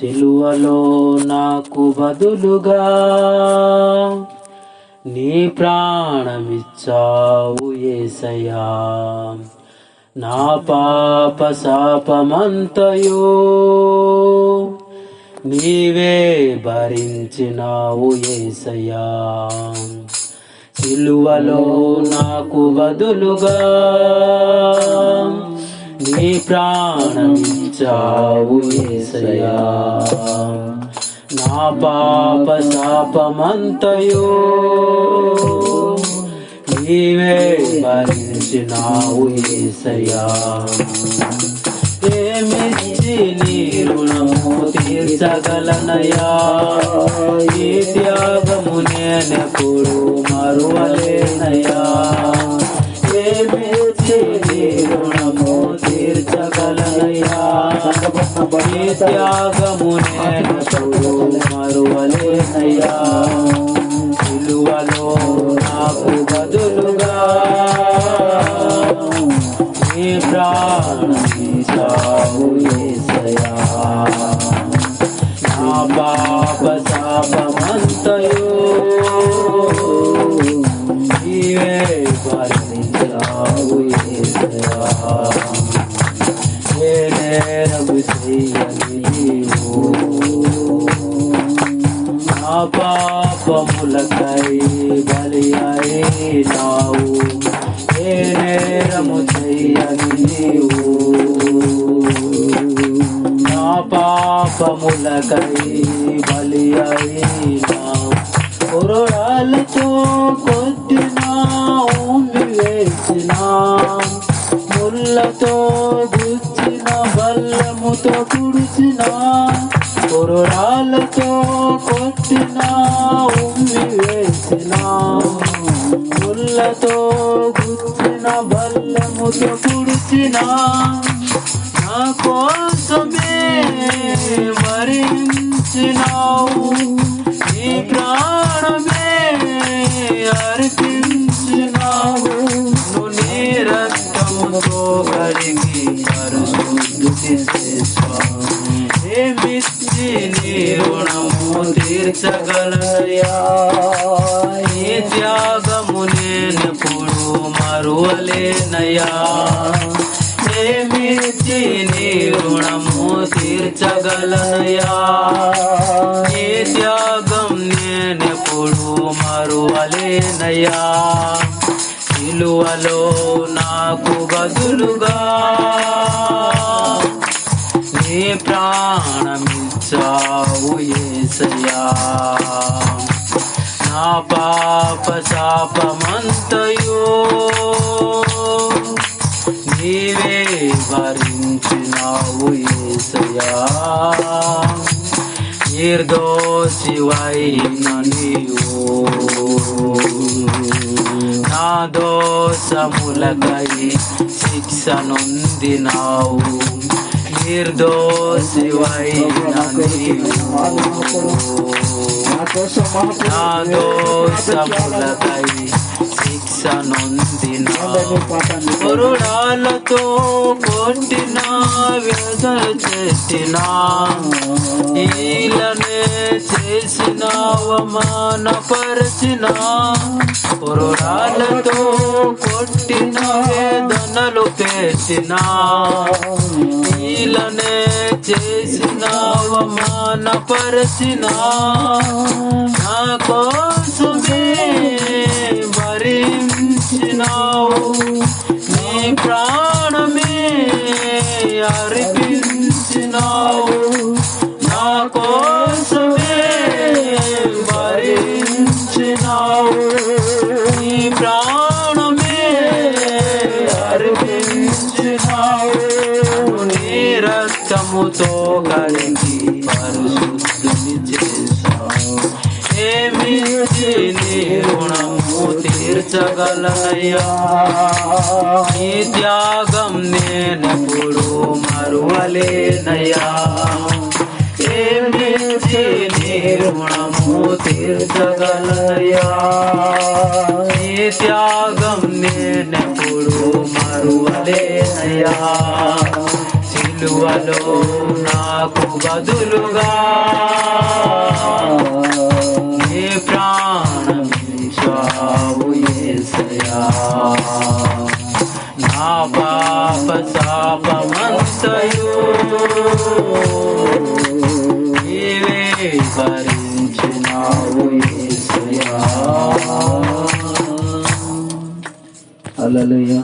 సిలువలో నాకు బదులుగా నీ ప్రాణమిచ్చావు ఏసయ్యా. నా పాప శాపమంతయో నీవే భరించినావు ఏసయ్యా. సిలువలో నాకు బదులుగా నీ ప్రాణమిచ్చావు ఏసయ్యా నా పాప శాపమంతయో నీవే భరించినావు ఏసయ్యా ఏమిచ్చి నీ రుణము తీర్చగలనయా ఈ త్యాగము నేనెప్పుడు మరువలేనయా త్యాగము నేనెప్పుడు మరువలేనయా విలువలో నాకు బదులుగా నీ ప్రాణించావు ఏసయా నా పాప శాపమంతయో నీవే పాపములకై బలి అయినావు. ఏ నేరము చెయ్యని నీవు. నా పాపములకై బలి అయినావు. కురడాలతో కొట్టినా ఊమి వేసినా ముళ్ళతో గుచ్చిన బల్లముతో కురడాలతో కొట్టిన ఉమ్మి వేసిన ముళ్ళతో గుచ్చిన బల్లముతో తుడిచిన నా కోసమే మరించినావు నీ ప్రాణమే అర్పించినావు. నువ్వు నీ రక్తముతో కడిగి పరిశుద్ధి చేసేసావు రుణము తీర్చగలయా ఈ త్యాగము నేనెప్పుడు మరువలేనయా ఏమిచ్చి నీ రుణము తీర్చగలనయా ఈ త్యాగం నేనెప్పుడు మరువలేనయా విలువలో నాకు బదులుగా నీవే ప్రాణమిచ్చావు ఏసయా నా పాప శాపమంతయో నీవే భరించినావు ఏసయా నిర్దోషివైన నీవు. నా దోషములకై శిక్ష నొందినావు. నిర్దోషివైన నీవు నా దోషములకై శిక్ష నొందిన కొరుడాలతో కొట్టిన వ్యధలు చేసిన ఈలనే చేసిన అవమానపరచిన కొరుడాలతో కొట్టిన వేదనలు పెట్టిన ఈలనే చేసిన అవమానపరచిన. నా కోసమే భరించినావు నీ ప్రాణమే అర్పించినావు. నా కోసమే భరించినావు నీ ప్రాణమే అర్పించినావు. నీ రక్తముతో కడిగి పరిశుద్ధిని చేశావు ఏమి నీ రుణము తీర్చగలనయ్యా. నీ త్యాగం నేనెప్పుడు మరువలేనయ్యా. ఏమి నీ రుణము తీర్చగలయ్యా నీ త్యాగం నేనెప్పుడు మరువలేనయ్యా. సిలువలో నాకు బదులుగా ఏ ప్రాణమిచ్చావు యేసయ్యా నా పాప శాపమంతయు నీవే భరించినావు హల్లెలూయా.